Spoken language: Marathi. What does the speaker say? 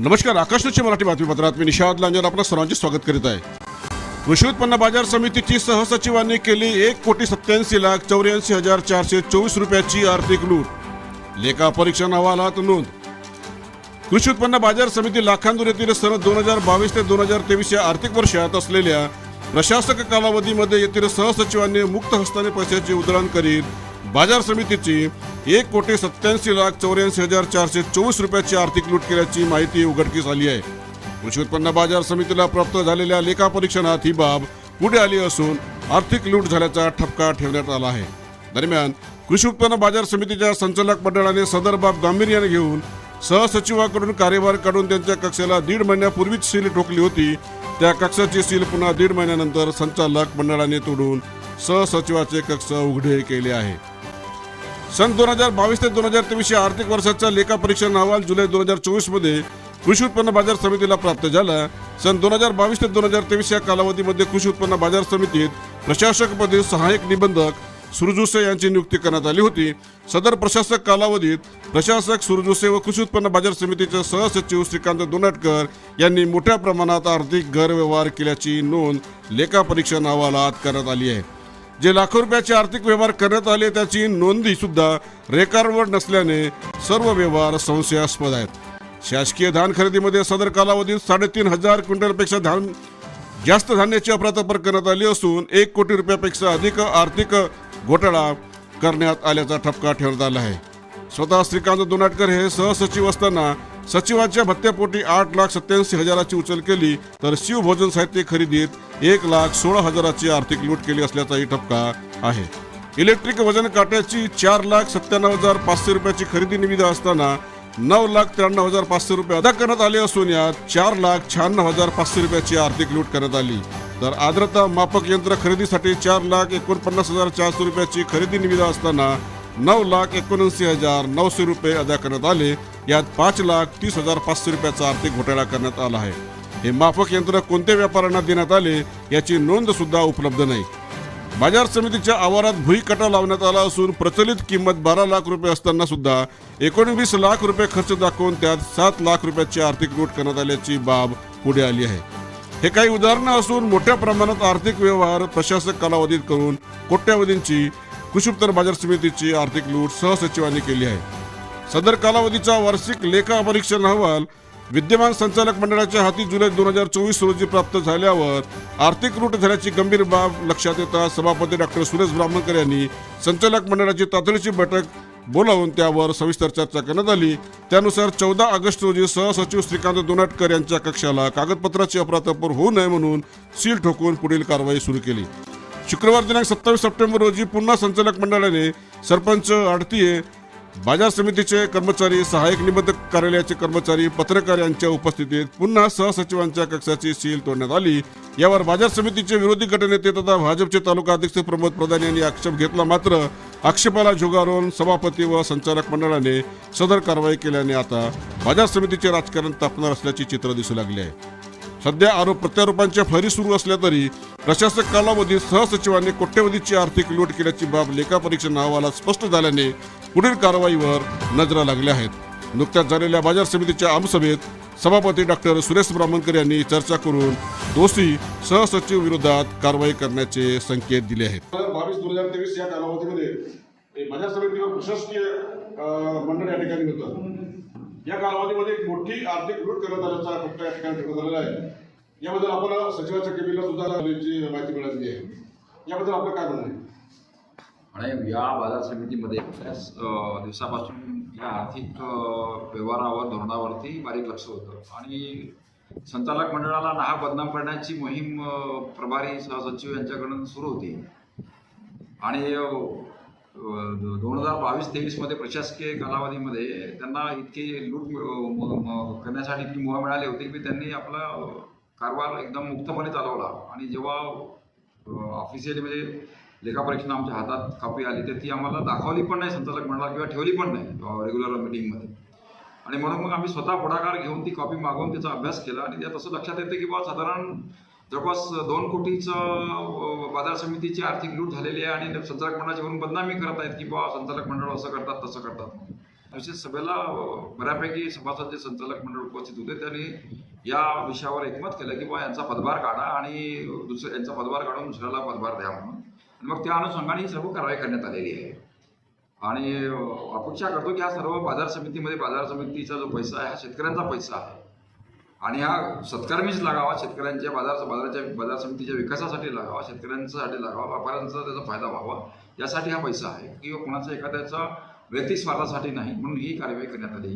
नमस्कार आकाशवाणीच्या मराठी बातमीपत्रात मी निषाद लांजर आपलं सर्वांचे स्वागत करीत आहे. कृषी उत्पन्न बाजार समितीची सहसचिवांनी केली एक कोटी सत्याऐंशी लाख चौऱ्याऐंशी हजार चारशे चोवीस रुपयाची आर्थिक लूट. लेखा परीक्षण अहवालात नोंद. कृषी उत्पन्न बाजार समिती लाखांदूर येथील सन दोन हजार बावीस ते दोन हजार तेवीस या आर्थिक वर्षात असलेल्या प्रशासक कालावधीमध्ये येथील सहसचिवांनी मुक्त हस्ताने पैशाचे उधळण करीत बाजार समितीची एक कोटी सत्याऐंशी लाख चौऱ्याऐंशी हजार चारशे चोवीस रुपयाची आर्थिक लूट केल्याची माहिती उघडकीस आली आहे. कृषी उत्पन्न बाजार समितीला प्राप्त झालेल्या लेखा परीक्षणात ही बाब पुढे आली असून आर्थिक लूट झाल्याचा ठपका ठेवण्यात आला आहे. दरम्यान कृषी उत्पन्न बाजार समितीच्या संचालक मंडळाने सदर बाब गांभीर्याने घेऊन सहसचिवाकडून कार्यभार काढून त्यांच्या कक्षाला दीड महिन्यापूर्वीच सील ठोकली होती. त्या कक्षाची सील पुन्हा दीड महिन्यानंतर संचालक मंडळाने तोडून सहसचिवाचे कक्ष उघडे केले आहे. सन दोन हजार बावीस ते दोन हजार तेवीस या आर्थिक वर्षाचा लेखा परीक्षण अहवाल जुलै दोन हजार चोवीसमध्ये कृषी उत्पन्न बाजार समितीला प्राप्त झाला. सन दोन हजार बावीस ते दोन हजार तेवीस या कालावधीमध्ये कृषी उत्पन्न बाजार समितीत प्रशासकपदी सहाय्यक निबंधक सुरजुसे यांची नियुक्ती करण्यात आली होती. सदर प्रशासक कालावधीत प्रशासक सुरजुसे व कृषी उत्पन्न बाजार समितीचे सहसचिव श्रीकांत दोनाटकर यांनी मोठ्या प्रमाणात आर्थिक गैरव्यवहार केल्याची नोंद लेखा परीक्षण अहवालात करण्यात आली आहे. जे लाखो रुपयाचे आर्थिक व्यवहार करण्यात आले त्याची नोंदी सुद्धा रेकॉर्डवर नसल्याने सर्व व्यवहार संशयास्पद आहेत. शासकीय धान खरेदीमध्ये सदर कालावधीत साडेतीन हजार क्विंटलपेक्षा धान जास्त धान्याची अफरातफर करण्यात आली असून एक कोटी रुपयापेक्षा अधिक आर्थिक घोटाळा करण्यात आल्याचा ठपका ठेवण्यात आला आहे. स्वतः श्रीकांत दोनाटकर हे सहसचिव असताना सचिवांच्या भत्त्यापोटी आठ लाख सत्याऐंशी हजाराची उचल केली तर शिवभोजन साहित्य खरेदीत एक लाख सोळा हजाराची आर्थिक लूट केली असल्याचाही ठपका आहे. इलेक्ट्रिक वजन काट्याची चार लाख सत्त्याण्णव हजार पाचशे रुपयाची खरेदी निविदा असताना नऊ लाख त्र्याण्णव हजार पाचशे रुपये अदा करण्यात आले असून यात चार लाख शहाण्णव हजार पाचशे रुपयाची आर्थिक लूट करण्यात आली. तर आर्द्रता मापक यंत्र खरेदीसाठी चार लाख एकोणपन्नास हजार चारशे रुपयाची खरेदी निविदा असताना नऊ लाख एकोणऐंशी हजार नऊशे रुपये अदा करण्यात आले. यात पाच लाख तीस हजार पाचशे रुपयाचा आर्थिक घोटाळा करण्यात आला आहे. हे माफक यंत्र कोणत्या व्यापाऱ्यांना देण्यात आले याची नोंद सुद्धा उपलब्ध नाही. बाजार समितीच्या आवारात भुईकटा लावण्यात आला असून प्रचलित किंमत बारा लाख रुपये असताना सुद्धा एकोणवीस लाख रुपये खर्च दाखवून त्यात सात लाख रुपयाची आर्थिक लूट करण्यात आल्याची बाब पुढे आली आहे. हे काही उदाहरणं असून मोठ्या प्रमाणात आर्थिक व्यवहार प्रशासक कालावधीत करून कोट्यावधींची कृषी उत्तर बाजार समितीची आर्थिक लूट सहसचिवांनी केली आहे. सदर कालावधीचा वार्षिक लेखा परीक्षण अहवाल विद्यमान संचालक मंडळाच्या हाती जुलै दोन हजार चोवीस रोजी प्राप्त झाल्यावर आर्थिक लूट झाल्याची गंभीर बाब लक्षात येता सभापती डॉक्टर सुरेश ब्राह्मणकर यांनी संचालक मंडळाची तातडीची बैठक बोलावून त्यावर सविस्तर चर्चा करण्यात आली. त्यानुसार चौदा ऑगस्ट रोजी सहसचिव श्रीकांत दोनाटकर यांच्या कक्षाला कागदपत्राची अफरातफर होऊ नये म्हणून सील ठोकून पुढील कारवाई सुरू केली. शुक्रवार दिनांक सत्तावीस सप्टेंबर रोजी पुन्हा संचालक मंडळाने सरपंच आडतीये बाजार समितीचे कर्मचारी सहाय्यक निबंधक कार्यालयाचे कर्मचारी पत्रकार यांच्या उपस्थितीत पुन्हा सहसचिवांच्या कक्षाची सील तोडण्यात आली. यावर बाजार समितीचे विरोधी गटनेते तथा भाजपचे तालुका अध्यक्ष प्रमोद प्रधान यांनी आक्षेप घेतला मात्र आक्षेपाला झुगारून सभापती व संचालक मंडळाने सदर कारवाई केल्याने आता बाजार समितीचे राजकारण तापणार असल्याचे चित्र दिसू लागले आहे. सध्या आरोप प्रत्यारोपांच्या फैरी सुरू असल्या तरी प्रशासक कालावधीत सहसचिवांनी कोट्यवधीची आर्थिक लूट केल्याची बाब लेखापरीक्षण अहवालात स्पष्ट झाल्याने पुढील कारवाईवर नजरा लागल्या आहेत. नुकत्याच झालेल्या बाजार समितीच्या आमसभेत सभापती डॉक्टर सुरेश ब्राह्मणकर यांनी चर्चा करून दोषी सहसचिव विरोधात कारवाई करण्याचे संकेत दिले आहेत. बावीस दोन हजार तेवीस या कालावधीमध्ये बाजार समितीवर प्रशासकीय मंडळ या ठिकाणी होतं. या कालावधीमध्ये एक मोठी आर्थिक लूट करण्यात आल्याचा फक्त या ठिकाणी ठरवण्यात आलेला आहे. याबद्दल आपण सचिवाच्या केबिनला सुद्धा माहिती मिळालेली आहे. याबद्दल आपलं काय म्हणणं आहे? आणि या बाजार समितीमध्ये बऱ्याच दिवसापासून या आर्थिक व्यवहारावर धोरणावरती बारीक लक्ष होतं. आणि संचालक मंडळाला नाहक बदनाम करण्याची मोहीम प्रभारी सहसचिव यांच्याकडून सुरू होती. आणि दोन हजार बावीस तेवीसमध्ये प्रशासकीय कालावधीमध्ये त्यांना इतकी लूट म- करण्यासाठी इतकी मुभा मिळाली होती की त्यांनी आपला कारभार एकदम मुक्तपणे चालवला. आणि जेव्हा ऑफिशियली म्हणजे लेखापरीक्षण आमच्या हातात कॉपी आली तर ती आम्हाला दाखवली पण नाही संचालक मंडळाला किंवा ठेवली पण नाही रेग्युलर मिटिंगमध्ये आणि म्हणून मग आम्ही स्वतः पुढाकार घेऊन ती कॉपी मागवून त्याचा अभ्यास केला. आणि त्यात असं लक्षात येतं की बा साधारण जवळपास दोन कोटीचं बाजार समितीची आर्थिक लूट झालेली आहे आणि संचालक मंडळाची वरून बदनामी करत आहेत की बा संचालक मंडळ असं करतात तसं करतात. विशेष सभेला बऱ्यापैकी सभासद जे संचालक मंडळ उपस्थित होते त्यांनी या विषयावर एकमत केलं की बा यांचा पदभार काढा आणि दुसऱ्या यांचा पदभार काढून दुसऱ्याला पदभार द्या म्हणून. आणि मग त्या अनुषंगाने ही सर्व कारवाई करण्यात आलेली आहे. आणि अपेक्षा करतो की हा सर्व बाजार समितीमध्ये बाजार समितीचा जो पैसा आहे हा शेतकऱ्यांचा पैसा आहे. आणि हा सत्कर्मीच लागावा शेतकऱ्यांच्या बाजार बाजाराच्या बाजार समितीच्या विकासासाठी लागावा शेतकऱ्यांसाठी लागावा व्यापाऱ्यांचा त्याचा फायदा व्हावा यासाठी हा पैसा आहे. किंवा कोणाचा एखाद्याचा व्यक्ती स्वार्थासाठी नाही म्हणून ही कार्यवाही करण्यात आली